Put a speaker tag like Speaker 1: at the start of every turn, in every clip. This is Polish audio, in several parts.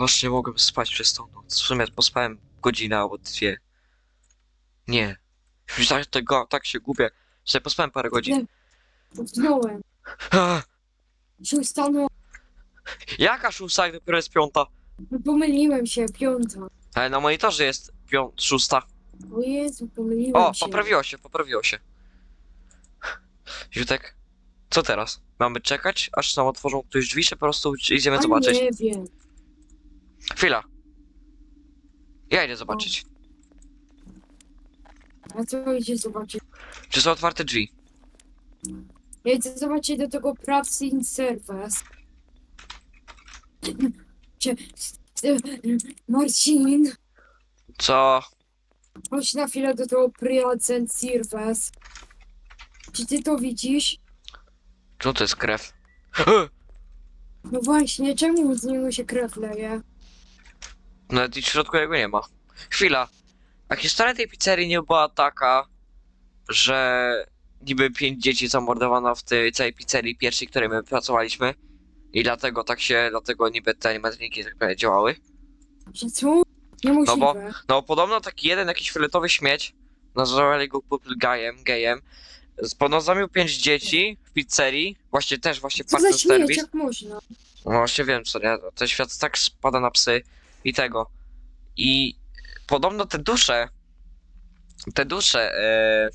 Speaker 1: Właśnie nie mogłem spać przez tą noc. W sumie pospałem godzinę albo dwie. Nie. Już tak, tego, tak się gubię, że pospałem parę godzin.
Speaker 2: Utknąłem.
Speaker 1: Ah,
Speaker 2: Się stanął.
Speaker 1: Jaka szósta i dopiero jest piąta?
Speaker 2: No pomyliłem się, piąta.
Speaker 1: Ale na monitorze jest pią- szósta.
Speaker 2: O Jezu, pomyliłem
Speaker 1: O,
Speaker 2: się.
Speaker 1: poprawiło się, poprawiło się. Ziutek, co teraz? Mamy czekać, aż nam otworzą ktoś drzwi, czy po prostu idziemy
Speaker 2: A
Speaker 1: zobaczyć?
Speaker 2: nie wiem.
Speaker 1: Chwila. Ja idę zobaczyć.
Speaker 2: A co idzie zobaczyć?
Speaker 1: Czy są otwarte drzwi?
Speaker 2: Ja idę zobaczyć do tego Pracin Service. Cie- Marcin,
Speaker 1: Co?
Speaker 2: chodź na chwilę do tego Pracin Service. Czy ty to widzisz?
Speaker 1: Czemu to jest krew?
Speaker 2: No właśnie, czemu z niego się krew leje?
Speaker 1: Nawet i w środku jego nie ma. Chwila. A historia tej pizzerii nie była taka, że niby pięć dzieci zamordowano w tej całej pizzerii pierwszej, w której my pracowaliśmy. I dlatego tak się, dlatego niby te animatroniki tak powiem działały.
Speaker 2: Że co? Niemożliwe.
Speaker 1: No bo- No podobno taki jeden jakiś fioletowy śmieć, nazwali go Purple Guyem, gejem, ponozomił pięć dzieci w pizzerii, właśnie też właśnie w
Speaker 2: Co za śmieć,
Speaker 1: Service.
Speaker 2: jak można?
Speaker 1: No właśnie wiem, co nie, ten świat tak spada na psy i tego. I podobno te dusze, te dusze, e,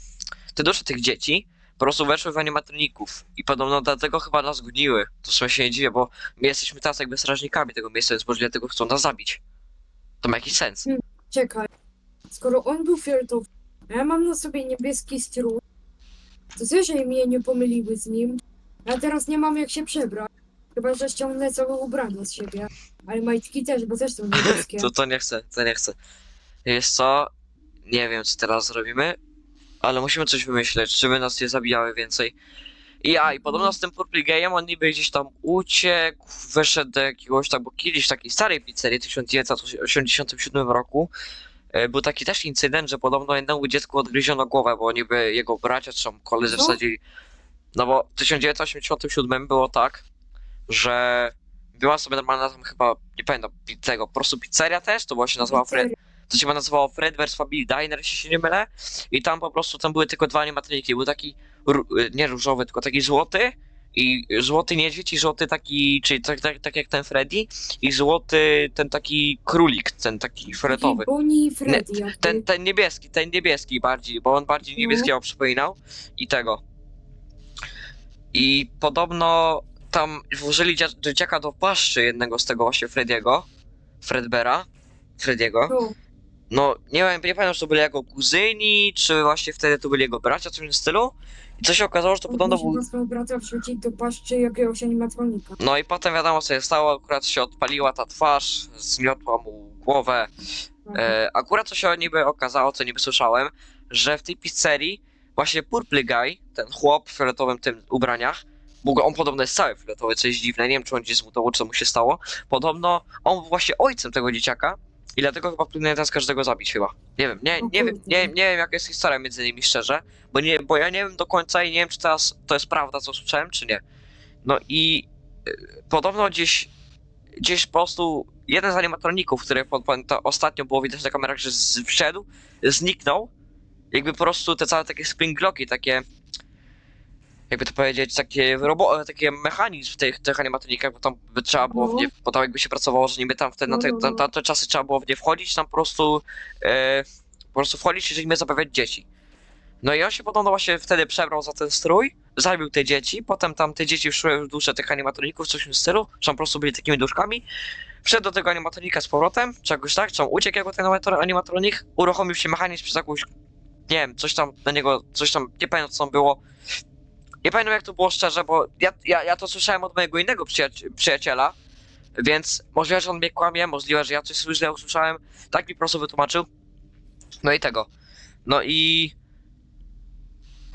Speaker 1: te dusze tych dzieci po prostu weszły w animatroników i podobno dlatego chyba nas goniły. To w sumie się nie dziwię, bo my jesteśmy teraz jakby strażnikami tego miejsca, więc możliwe tego chcą nas zabić. To ma jakiś sens.
Speaker 2: Czekaj. Skoro on był fioletowy, a ja mam na sobie niebieski strój, to co, że mnie nie pomyliły z nim? Ja teraz nie mam jak się przebrać. Chyba, że ściągnę całe ubranie z siebie. Ale majtki też, bo też są niebieskie.
Speaker 1: To, to nie chcę, to nie chcę. Wiesz co? Nie wiem, co teraz zrobimy, ale musimy coś wymyśleć, żeby nas nie zabijały więcej. I ja, i podobno z tym Purple Gayem on niby gdzieś tam uciekł, wyszedł do jakiegoś tam, bo kiedyś w takiej starej pizzerii w 1987 roku e, był taki też incydent, że podobno jednemu dziecku odgryziono głowę, bo niby jego bracia czy tam koledzy
Speaker 2: Co?
Speaker 1: wsadzili. No bo w 1987 było tak, że była sobie normalna tam chyba, nie pamiętam, tego, po prostu pizzeria też, to była się nazywała Fred, to się chyba nazywało Fred vs Family Diner, jeśli się nie mylę. I tam po prostu, tam były tylko dwa animatroniki, był taki, y, nie różowy, tylko taki złoty i złoty niedźwiedź i złoty taki, czyli tak, tak, tak jak ten Freddy i złoty ten taki królik, ten taki fioletowy.
Speaker 2: Bonnie i Freddy.
Speaker 1: Ten, ten niebieski, ten niebieski bardziej, bo on bardziej
Speaker 2: No.
Speaker 1: niebieskiego przypominał i tego. I podobno tam włożyli dzia- dzieciaka do paszczy jednego z tego właśnie Frediego, Fredbera, Frediego.
Speaker 2: No,
Speaker 1: nie wiem, nie pamiętam, czy to byli jego kuzyni, czy właśnie wtedy to byli jego bracia, coś w tym stylu. I co się okazało, że to podobno był...
Speaker 2: swojego brata wrzucić do paszczy jakiegoś animatronika.
Speaker 1: No i potem wiadomo, co się stało, akurat się odpaliła ta twarz, zmiotła mu głowę. E, akurat co się niby okazało, co niby słyszałem, że w tej pizzerii właśnie Purple Guy, ten chłop w fioletowym tym ubraniach, bo on podobno jest cały fioletowy, co jest dziwne, nie wiem czy on gdzieś zmutował, co mu się stało. Podobno on był właśnie ojcem tego dzieciaka i dlatego chyba planuje teraz każdego zabić chyba. Nie wiem, nie,
Speaker 2: O
Speaker 1: nie wiem, nie, nie wiem jaka jest historia między nimi szczerze, bo, nie, bo ja nie wiem do końca i nie wiem czy teraz to jest prawda co słyszałem, czy nie. No i y, podobno gdzieś, gdzieś po prostu jeden z animatroników, który po, po, to ostatnio było widać na kamerach, że z, wszedł, zniknął. Jakby po prostu te całe takie springlocki, takie jakby to powiedzieć, takie, robo, takie mechanizm w tych, tych animatronikach, bo tam by trzeba było w nie, bo tam jakby się pracowało, że niby tam w te, na te, na te czasy trzeba było w nie wchodzić, tam po prostu e, po prostu wchodzić, jeżeli my zabawiać dzieci. No i on się podobno właśnie wtedy przebrał za ten strój, zabił te dzieci, potem tam te dzieci szły w duszę tych animatroników, coś w tym stylu, że tam po prostu byli takimi duszkami. Wszedł do tego animatronika z powrotem, czy jakoś tak, czy on uciekł jako ten animatro- animatronik, uruchomił się mechanizm przez jakąś, nie wiem, coś tam na niego, coś tam, nie pamiętam co tam było. Nie pamiętam jak to było szczerze, bo ja, ja, ja to słyszałem od mojego innego przyjaci- przyjaciela, więc możliwe, że on mnie kłamie, możliwe, że ja coś źle usłyszałem, tak mi po prostu wytłumaczył. No i tego. No i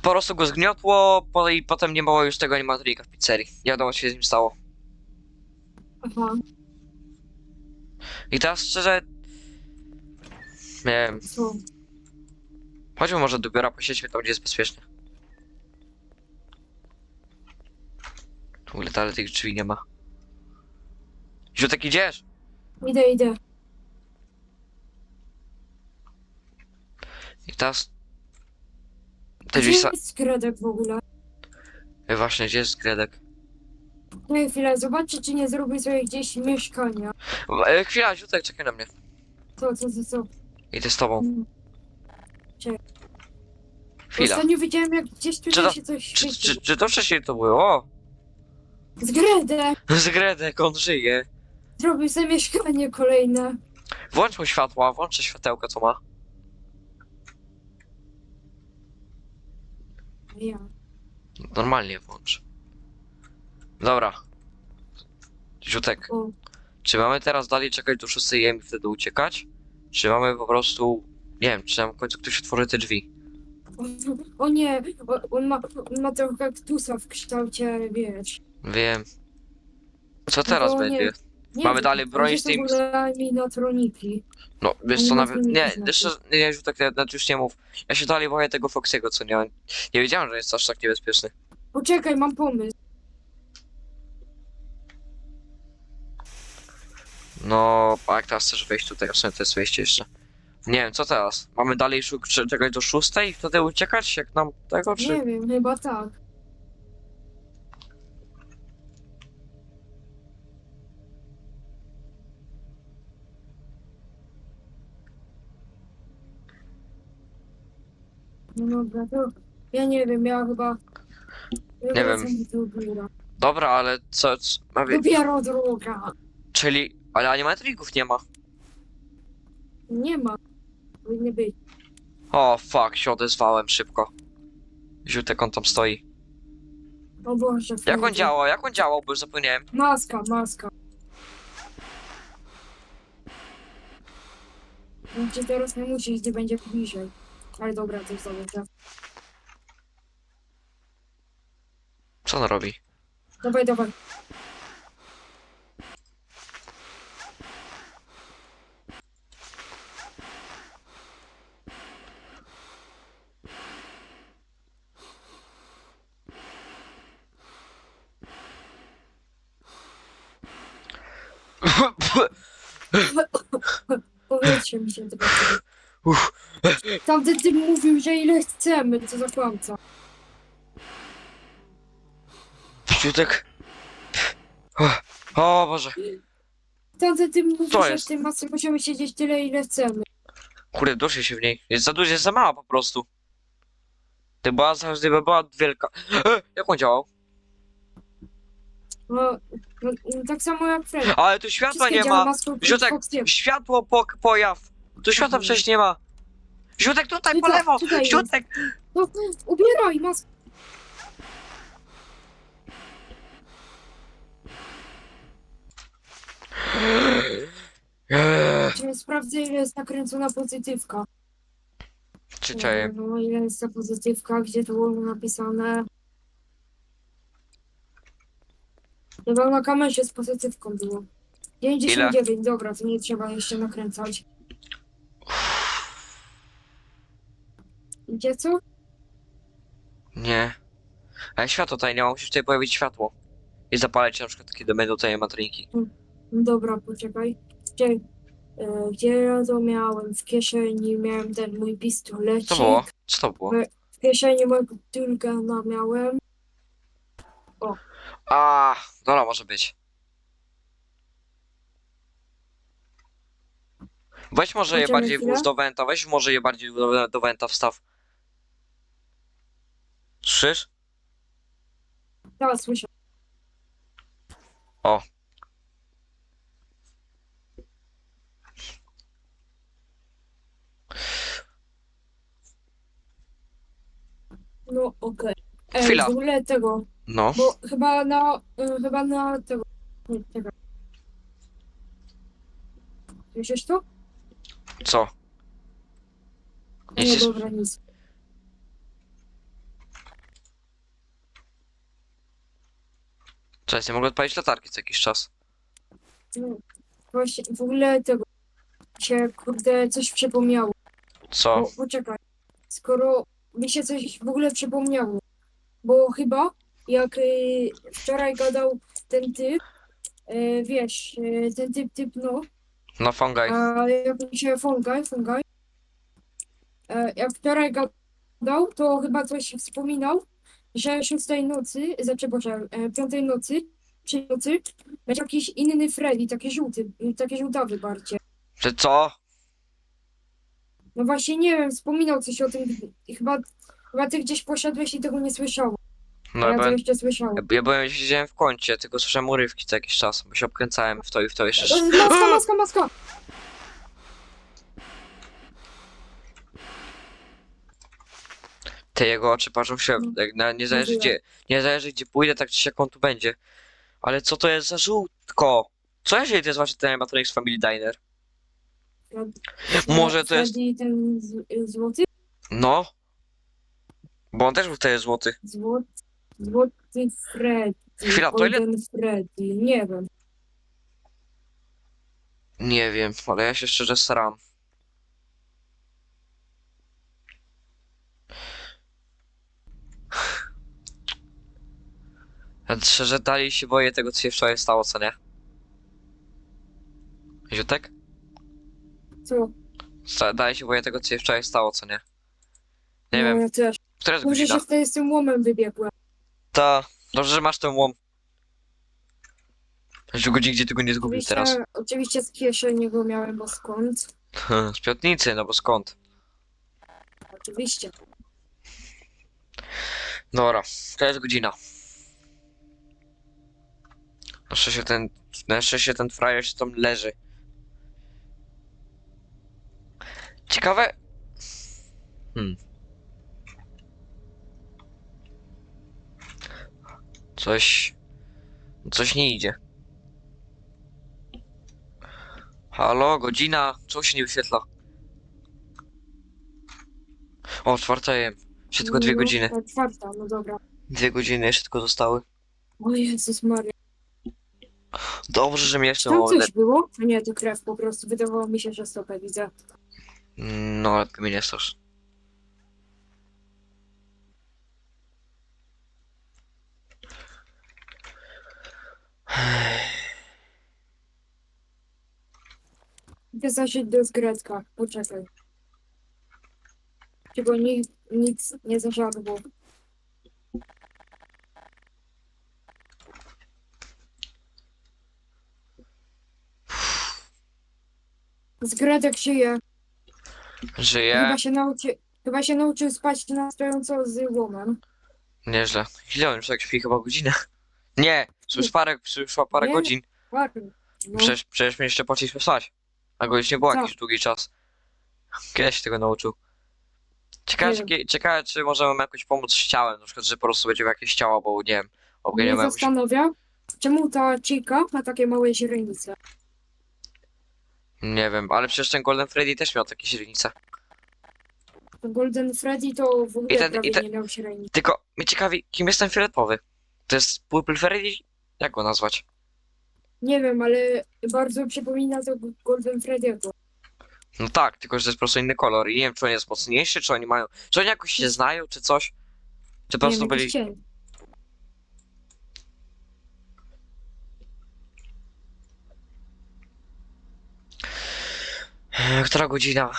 Speaker 1: po prostu go zgniotło, po, i potem nie było już tego animatronika w pizzerii. Nie wiadomo, co się z nim stało.
Speaker 2: Aha,
Speaker 1: I teraz szczerze... Nie wiem,
Speaker 2: co?
Speaker 1: chodźmy może do biura, posiedźmy tam, gdzie jest bezpiecznie. W ogóle dalej tych drzwi nie ma. Ziutek, idziesz?
Speaker 2: Idę, idę.
Speaker 1: I teraz... Te
Speaker 2: Gdzie
Speaker 1: drzwi sa...
Speaker 2: jest Gredek w ogóle?
Speaker 1: Ej, Właśnie, gdzie jest Gredek?
Speaker 2: Nie, chwilę, zobaczcie, czy nie zrobię sobie gdzieś mieszkania.
Speaker 1: E, chwila, Ziutek, czekaj na mnie.
Speaker 2: Co, co, co, co?
Speaker 1: Idę z tobą.
Speaker 2: Mm.
Speaker 1: Chwila.
Speaker 2: Ostatnio widziałem, jak gdzieś tutaj
Speaker 1: Czy to-
Speaker 2: się coś
Speaker 1: Czy,
Speaker 2: świeci.
Speaker 1: czy, czy to wcześniej to było? O!
Speaker 2: Z Gredek!
Speaker 1: Z Gredek, on żyje.
Speaker 2: Zrobił sobie mieszkanie kolejne.
Speaker 1: Włącz mu światła, włącz światełko, co ma.
Speaker 2: Ja.
Speaker 1: Normalnie włącz. Dobra. Ziutek,
Speaker 2: O.
Speaker 1: czy mamy teraz dalej czekać do 6 AM i wtedy uciekać? Czy mamy po prostu... Nie wiem, czy nam w końcu ktoś otworzy te drzwi?
Speaker 2: O nie, o, on ma, on ma trochę kaktusa w kształcie, wiesz.
Speaker 1: Wiem. Co teraz
Speaker 2: No nie,
Speaker 1: będzie?
Speaker 2: Nie
Speaker 1: Mamy dalej broń z
Speaker 2: są
Speaker 1: tym-
Speaker 2: w ogóle animatroniki.
Speaker 1: No, wiesz
Speaker 2: Oni
Speaker 1: co,
Speaker 2: nas
Speaker 1: nawet...
Speaker 2: nie
Speaker 1: Nie, jeszcze... Nie, Ziutek, nawet już nie mów. Ja się dalej boję tego Foxiego, co nie... Nie wiedziałem, że jest aż tak niebezpieczny.
Speaker 2: Poczekaj, mam pomysł.
Speaker 1: No, a jak teraz chcesz wejść tutaj? W sumie to jest wejście jeszcze. Nie wiem, co teraz? Mamy dalej szuk- czy- czekać do szóstej i wtedy uciekać, jak nam tego, czy...
Speaker 2: Nie wiem, chyba tak. Dobra, to ja nie wiem, ja chyba... ja
Speaker 1: Nie wiem. Dobra, ale co... co.
Speaker 2: Dopiero droga.
Speaker 1: Czyli... Ale animatroników nie ma.
Speaker 2: Nie ma. Powinny być.
Speaker 1: O, fuck, się odezwałem szybko. Ziutek, on tam stoi.
Speaker 2: O Boże.
Speaker 1: Jak on
Speaker 2: Freddy.
Speaker 1: działa? Jak on działał, bo już zapomniałem.
Speaker 2: Maska, maska. Gdzie teraz nie musisz, gdzie będzie bliżej. Ale dobra, to jest dobrze.
Speaker 1: Co on robi?
Speaker 2: Dawaj, dawaj. Powiedzcie mi się.
Speaker 1: Uff.
Speaker 2: Tamten typ mówił, że ile chcemy, co za kłamca.
Speaker 1: Ziutek... O, Boże.
Speaker 2: Tamten typ mówił, że
Speaker 1: jest?
Speaker 2: w tej masce musimy siedzieć tyle, ile chcemy.
Speaker 1: Kurde, duszę się w niej. Jest za duża, jest za mała po prostu. Gdyby była, gdyby była wielka. E, jak on działał?
Speaker 2: No, no, tak samo jak Fred.
Speaker 1: Ale tu światła
Speaker 2: Wszystkie
Speaker 1: nie ma.
Speaker 2: maską
Speaker 1: Ziutek,
Speaker 2: Foxy.
Speaker 1: światło po, pojaw. Tu światła
Speaker 2: Mhm.
Speaker 1: przecież nie ma. Ziutek tutaj po
Speaker 2: Tutaj,
Speaker 1: lewo!
Speaker 2: tutaj jest.
Speaker 1: Ziutek!
Speaker 2: No, ubieraj maskę.
Speaker 1: Eee,
Speaker 2: sprawdzę, ile jest nakręcona pozytywka.
Speaker 1: Czy czaję?
Speaker 2: No, ile jest ta pozytywka, gdzie to było napisane. Chyba na kamerze z pozytywką było. 99, dobra, to nie trzeba jeszcze nakręcać. Idzie co?
Speaker 1: Nie. Ale światło tutaj nie ma, musisz tutaj pojawić światło. I zapalać na przykład kiedy będą tutaj matroniki.
Speaker 2: Dobra, poczekaj. Gdzie, e, gdzie ja to miałem? W kieszeni miałem ten mój
Speaker 1: Co
Speaker 2: pistolecik.
Speaker 1: to było? Co to było?
Speaker 2: W kieszeni mojego Tulgana miałem.
Speaker 1: A, dobra, może być. Weź może je
Speaker 2: Będziemy
Speaker 1: bardziej
Speaker 2: chwilę?
Speaker 1: włóż do wenta, weź może je bardziej do, do wenta wstaw. Słyszysz?
Speaker 2: Teraz słyszę.
Speaker 1: O.
Speaker 2: No okej. Ej,
Speaker 1: Chwila.
Speaker 2: W ogóle tego,
Speaker 1: No.
Speaker 2: bo chyba na, y, chyba na tego. Nie, czekaj. Słyszysz to?
Speaker 1: Co?
Speaker 2: Nie,
Speaker 1: Nic nie
Speaker 2: dobra, nic.
Speaker 1: Cześć, nie mogę odpalić latarki co jakiś czas.
Speaker 2: No, Właśnie, w ogóle tego się, kurde, coś przypomniało.
Speaker 1: Co?
Speaker 2: O, poczekaj. Skoro mi się coś w ogóle przypomniało. Bo chyba jak y, wczoraj gadał ten typ, y, wiesz, y, ten typ, typ, no,
Speaker 1: No fongaj.
Speaker 2: A jak mi się Fongaj, Fongaj, e, jak wczoraj gadał, to chyba coś wspominał, że 6 nocy, znaczy Boże, e, 5 nocy, czy nocy, będzie jakiś inny Freddy, taki żółty, taki żółtawy bardziej.
Speaker 1: Że co?
Speaker 2: No właśnie nie wiem, wspominał coś o tym, chyba, chyba ty gdzieś poszedłeś i tego nie słyszałeś,
Speaker 1: No ja
Speaker 2: ja to
Speaker 1: byłem,
Speaker 2: jeszcze słyszałem.
Speaker 1: ja byłem, siedziałem w kącie, tylko słyszałem urywki co jakiś czas, bo się obkręcałem w to i w to jeszcze.
Speaker 2: E, Maska, maska, maska!
Speaker 1: Te jego oczy patrzą się,
Speaker 2: No.
Speaker 1: jak na, nie zależy gdzie, nie zależy gdzie pójdę, tak czy siak on tu będzie. Ale co to jest za żółtko? Co jeżeli to jest właśnie ten animatronic z Family Diner? Może to jest,
Speaker 2: ten z, złoty?
Speaker 1: no. Bo on też był wtedy złoty.
Speaker 2: Złoty, złoty Freddy.
Speaker 1: Chwila, to ile-
Speaker 2: Golden Freddy, nie wiem.
Speaker 1: Nie wiem, ale ja się szczerze staram. Ja szczerze dalej się boję tego, co się wczoraj stało, co nie? Ziutek?
Speaker 2: Co?
Speaker 1: Sta- Dalej się boję tego, co się wczoraj stało, co nie? Nie
Speaker 2: no,
Speaker 1: wiem,
Speaker 2: Ja też.
Speaker 1: która jest
Speaker 2: Może
Speaker 1: godzina?
Speaker 2: się wtedy z tym łomem wybiegłem.
Speaker 1: Ta, dobrze, że masz ten łom. Już godzin, gdzie tego nie zgubił
Speaker 2: Oczywiście,
Speaker 1: teraz.
Speaker 2: oczywiście z kieszeni go miałem, bo skąd?
Speaker 1: Z piotnicy, no bo skąd?
Speaker 2: Oczywiście.
Speaker 1: Dobra, to jest godzina. Na szczęście ten, na szczęście ten frajer się tam leży. Ciekawe... Hmm. Coś... Coś nie idzie. Halo, godzina? Czemu się nie wyświetla? O, czwarta jem. Jeszcze tylko dwie
Speaker 2: No,
Speaker 1: godziny.
Speaker 2: Czwarta, no dobra.
Speaker 1: Dwie godziny jeszcze tylko zostały.
Speaker 2: O Jezus Maria.
Speaker 1: Dobrze, że mnie jeszcze
Speaker 2: Tam coś było? Nie, to krew po prostu. Wydawało mi się, że stopę widzę.
Speaker 1: No, lepiej mnie nie strasz.
Speaker 2: Idę zasiąść do zgrecka. Poczekaj. Czego nic, nic nie zażarło. Zgredek żyje.
Speaker 1: Żyję?
Speaker 2: Chyba się nauczy, chyba się nauczył spać na stojąco z łomem.
Speaker 1: Nieźle. Ile on już tak śpi? Chyba godzinę? Nie! Już parę, przyszła parę
Speaker 2: Nie.
Speaker 1: godzin.
Speaker 2: Ładnie. No,
Speaker 1: Przecież, przecież mnie jeszcze poszliśmy spać. A go już nie było
Speaker 2: Co?
Speaker 1: jakiś długi czas. Kiedy się tego nauczył? Ciekawe,
Speaker 2: Nie
Speaker 1: czy,
Speaker 2: wiem.
Speaker 1: kie- ciekawe, czy możemy mu jakoś pomóc z ciałem. Na przykład, że po prostu będzie miał jakieś ciało, bo nie wiem.
Speaker 2: mnie
Speaker 1: Ogarniemy jakoś...
Speaker 2: zastanawia, czemu ta chica ma takie małe źrenice.
Speaker 1: Nie wiem, ale przecież ten Golden Freddy też miał takie źrenice.
Speaker 2: Ten Golden Freddy to w ogóle
Speaker 1: I ten- i
Speaker 2: prawie
Speaker 1: ten-
Speaker 2: nie miał źrenic.
Speaker 1: Tylko mnie ciekawi, kim jest ten fioletowy? To jest Purple Freddy? Jak go nazwać?
Speaker 2: Nie wiem, ale bardzo przypomina to Golden Freddy'ego.
Speaker 1: No tak, tylko że to jest po prostu inny kolor i nie wiem, czy on jest mocniejszy, czy oni mają... Czy oni jakoś się znają, czy coś? Czy po
Speaker 2: Nie
Speaker 1: prostu
Speaker 2: wiem,
Speaker 1: byli...
Speaker 2: jakiś cień.
Speaker 1: Która godzina?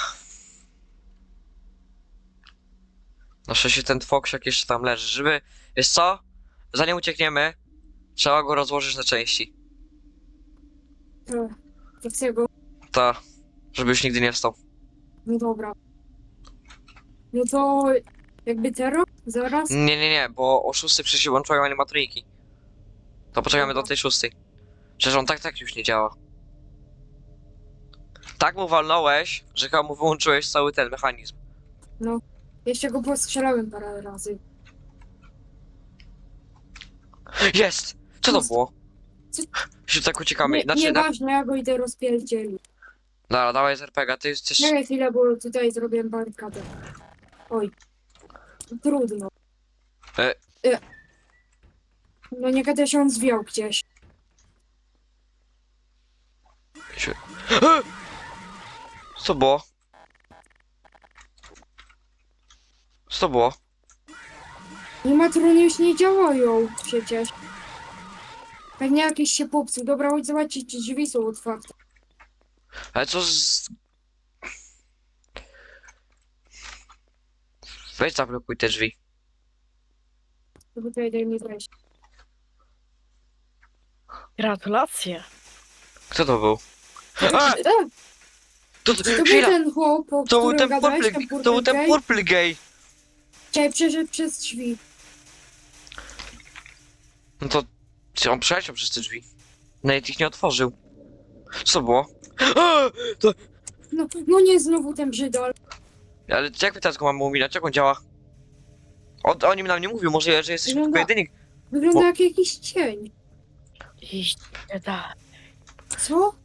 Speaker 1: Na szczęście ten Foksiak jeszcze tam leży, żeby... Wiesz co? Zanim uciekniemy, trzeba go rozłożyć na części.
Speaker 2: To, to chcę go.
Speaker 1: Ta, żeby już nigdy nie wstał.
Speaker 2: No dobra. No to jakby teraz? Zaraz?
Speaker 1: Nie, nie, nie, bo o 6 przecież się łączyły animatroniki. To poczekamy do tej 6. Przecież on tak, tak już nie działa. Tak mu walnąłeś, że chyba mu wyłączyłeś cały ten mechanizm.
Speaker 2: Jeszcze go postrzelałem parę razy.
Speaker 1: Jest! Co to
Speaker 2: Jest.
Speaker 1: było?
Speaker 2: Co-
Speaker 1: Się tak uciekamy.
Speaker 2: Nie,
Speaker 1: Znaczy, na...
Speaker 2: nieważne, ja go idę rozpierdzielić.
Speaker 1: Dobra, dawaj z RPG, ty jesteś...
Speaker 2: Czekaj chwilę, bo tutaj zrobiłem barykadę. Oj. Trudno.
Speaker 1: E.
Speaker 2: E. No nie gadaj się on zwiał gdzieś.
Speaker 1: Co było? Co było?
Speaker 2: Animatrony już nie działają przecież. Pewnie jakiś się popsuł. Dobra, chodź zobaczyć, czy drzwi są otwarte.
Speaker 1: Ale co z... Weź zablokuj te drzwi.
Speaker 2: To tutaj daj mi wejść.
Speaker 3: Gratulacje.
Speaker 1: Kto to był? A!
Speaker 2: A,
Speaker 1: To, to,
Speaker 2: to był
Speaker 1: chwila!
Speaker 2: ten chłop, o
Speaker 1: To był
Speaker 2: którym
Speaker 1: ten
Speaker 2: gadałeś,
Speaker 1: purple,
Speaker 2: ten
Speaker 1: to był ten
Speaker 2: gay.
Speaker 1: purple gay.
Speaker 2: Czekaj, przeszedł przez drzwi.
Speaker 1: No to czy on przeleciał przez te drzwi? Nawet ich nie otworzył. Co było? A! To,
Speaker 2: No, no nie znowu ten brzydal.
Speaker 1: ale jak my teraz go mamy uminąć? Jak on działa? O, o nim nam nie mówił, może że jesteśmy tylko
Speaker 2: Wygląda-
Speaker 1: jedyni.
Speaker 2: Wygląda
Speaker 1: O.
Speaker 2: jak jakiś cień.
Speaker 3: Idźcie dalej.
Speaker 2: Co?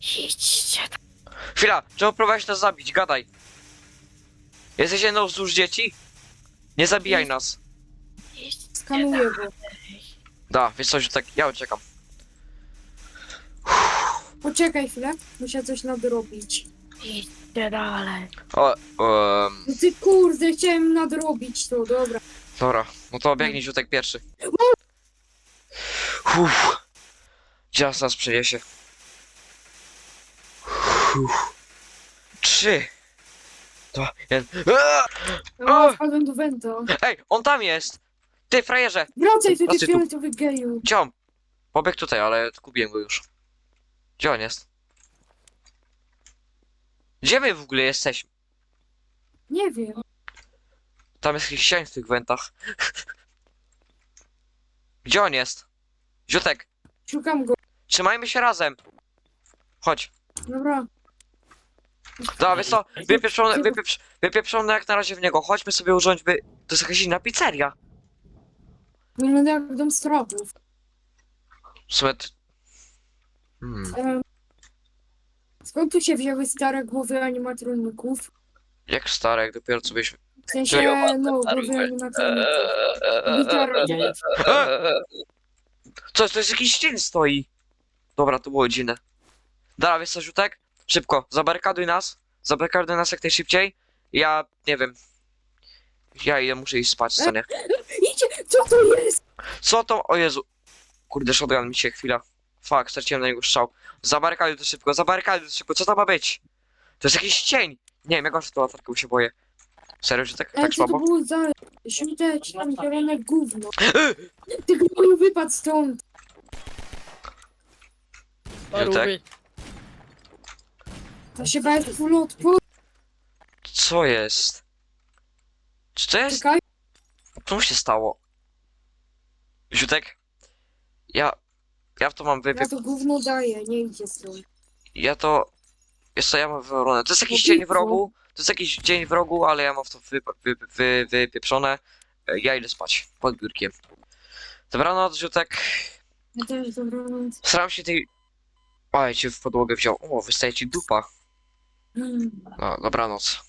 Speaker 3: Idźcie dalej.
Speaker 1: Chwila, czemu próbowałeś nas zabić? Gadaj. Jesteś jedną wzdłuż dzieci? Nie zabijaj nas.
Speaker 2: Skanuję go.
Speaker 1: Da, wiesz coś, tak, ja uciekam.
Speaker 2: Poczekaj chwilę, muszę coś nadrobić.
Speaker 3: Idźcie dalej.
Speaker 1: O, um,
Speaker 2: No ty kurde, chciałem nadrobić to, dobra.
Speaker 1: dobra, no to biegnij Ziutek pierwszy. Uff. Zaraz nas przeniesie. Uff. Trzy. Dwa, jeden. Aaa!
Speaker 2: O, do Wenta.
Speaker 1: Ej, on tam jest! Ty, frajerze!
Speaker 2: Wracaj tu, ty
Speaker 1: Wracaj tu.
Speaker 2: fioletowy geju.
Speaker 1: On? Pobiegł tutaj, ale kupiłem go już. Gdzie on jest? Gdzie my w ogóle jesteśmy?
Speaker 2: Nie wiem.
Speaker 1: Tam jest jakiś ścian w tych wentach. Gdzie on jest? Ziutek,
Speaker 2: Szukam go.
Speaker 1: trzymajmy się razem. Chodź.
Speaker 2: Dobra.
Speaker 1: Dobra, wiesz co? Wypieprzone, wypieprz, wypieprzone jak na razie w niego. Chodźmy sobie urządź, by... To jest jakaś inna pizzeria.
Speaker 2: Wygląda jak dom strawów.
Speaker 1: W sumie... t- Hmm.
Speaker 2: Em, skąd tu się wzięły stare głowy animatroników?
Speaker 1: Jak stare, jak dopiero co byśmy...
Speaker 2: W sensie, no, głowy animatroników.
Speaker 1: Co, to jest jakiś cień stoi. Dobra, to było dziwne. Dobra, wiesz co, Ziutek? Szybko, zabarykaduj nas. Zabarykaduj nas jak najszybciej. Ja, nie wiem. Ja idę, muszę iść spać, co nie?
Speaker 2: Idzie! Co to jest?
Speaker 1: Co to? O Jezu. Kurde, shotgun mi się chwila. Fuck, straciłem na niego strzał. Zabarykaduj to szybko, zabarykaduj to szybko, co to ma być? To jest jakiś cień. Nie wiem, jak masz tą latarkę się boję. Serio, że tak, tak
Speaker 2: co to
Speaker 1: słabo?
Speaker 2: było za... Tam zielone gówno. Ty gnoju wypadł stąd.
Speaker 3: Parówy.
Speaker 2: To się full odpór.
Speaker 1: Co jest? Czy to jest?
Speaker 2: Czekaj.
Speaker 1: Co się stało? Ziutek? Ja... Ja w to mam wypiep...
Speaker 2: Ja to gówno daję, nie idzie stąd.
Speaker 1: Ja to... Jest co, ja mam wywalone. To jest jakiś dzień w rogu. To jest jakiś dzień w rogu, ale ja mam w to wy, wy, wy, wypieprzone. E, Ja idę spać. Pod biurkiem. Dobranoc, Ziutek.
Speaker 2: Ja też dobranoc.
Speaker 1: Staram się tej... O, ja cię w podłogę wziął. O, wystaje ci dupa. No, dobranoc.